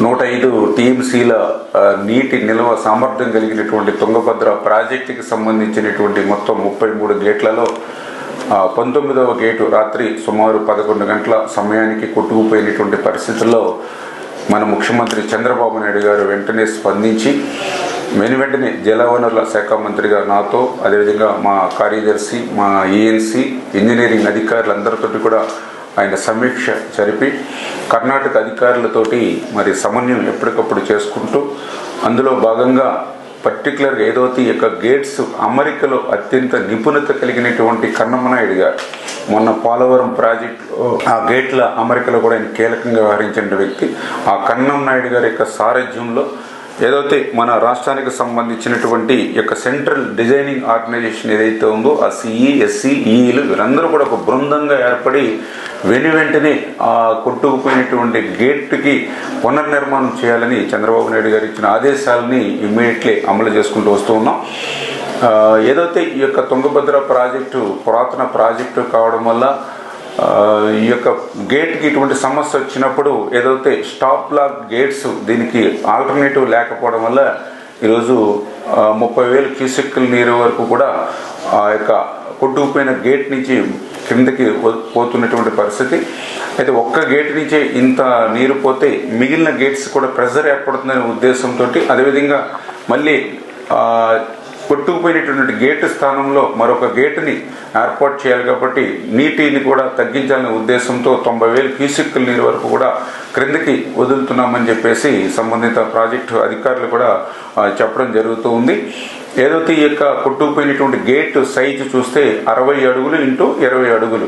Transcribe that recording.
నూట ఐదు టీఎంసీల నీటి నిల్వ సామర్థ్యం కలిగినటువంటి తుంగభద్ర ప్రాజెక్టుకి సంబంధించినటువంటి మొత్తం ముప్పై మూడు గేట్లలో పంతొమ్మిదవ గేటు రాత్రి సుమారు పదకొండు గంటల సమయానికి కొట్టుకుపోయినటువంటి పరిస్థితుల్లో మన ముఖ్యమంత్రి చంద్రబాబు నాయుడు గారు వెంటనే స్పందించి వెను వెంటనే జలవనరుల శాఖ మంత్రిగా నాతో అదేవిధంగా మా కార్యదర్శి మా ఈఎన్సీ ఇంజనీరింగ్ అధికారులందరితోటి కూడా ఆయన సమీక్ష జరిపి కర్ణాటక అధికారులతోటి మరి సమన్వయం ఎప్పటికప్పుడు చేసుకుంటూ అందులో భాగంగా పర్టికులర్గా ఏదైతే యొక్క గేట్స్ అమరికలో అత్యంత నిపుణత కలిగినటువంటి కన్నమనాయుడు గారు మొన్న పోలవరం ప్రాజెక్ట్ ఆ గేట్ల అమరికలో కూడా ఆయన కీలకంగా వ్యవహరించిన వ్యక్తి. ఆ కన్నం నాయుడు గారి యొక్క సారథ్యంలో ఏదైతే మన రాష్ట్రానికి సంబంధించినటువంటి యొక్క సెంట్రల్ డిజైనింగ్ ఆర్గనైజేషన్ ఏదైతే ఉందో ఆ సిఈ ఎస్సీ ఈఈలు వీరందరూ కూడా ఒక బృందంగా ఏర్పడి వెను వెంటనే ఆ కొట్టుకుపోయినటువంటి గేట్కి పునర్నిర్మాణం చేయాలని చంద్రబాబు నాయుడు గారు ఇచ్చిన ఆదేశాలని ఇమ్మీడియట్లీ అమలు చేసుకుంటూ వస్తూ ఉన్నాం. ఏదైతే ఈ యొక్క తుంగభద్ర ప్రాజెక్టు పురాతన ప్రాజెక్టు కావడం వల్ల ఈ యొక్క గేట్కి ఇటువంటి సమస్య వచ్చినప్పుడు ఏదైతే స్టాప్ లాక్ గేట్స్ దీనికి ఆల్టర్నేటివ్ లేకపోవడం వల్ల ఈరోజు ముప్పై వేలు క్యూసెక్కుల నీరు వరకు కూడా ఆ యొక్క కొట్టుకుపోయిన గేట్ నుంచి కిందకి పోతున్నటువంటి పరిస్థితి. అయితే ఒక్క గేట్ నుంచే ఇంత నీరు పోతే మిగిలిన గేట్స్ కూడా ప్రెజర్ ఏర్పడుతుందనే ఉద్దేశంతో అదేవిధంగా మళ్ళీ కొట్టుకుపోయినటువంటి గేటు స్థానంలో మరొక గేటుని ఏర్పాటు చేయాలి కాబట్టి నీటిని కూడా తగ్గించాలనే ఉద్దేశంతో తొంభై వేలు క్యూసెక్కుల నీరు వరకు కూడా క్రిందకి వదులుతున్నామని చెప్పేసి సంబంధిత ప్రాజెక్టు అధికారులు కూడా చెప్పడం జరుగుతూ ఉంది. ఏదైతే ఈ యొక్క కొట్టుకుపోయినటువంటి గేట్ సైజు చూస్తే అరవై అడుగులు ఇంటూ ఇరవై అడుగులు.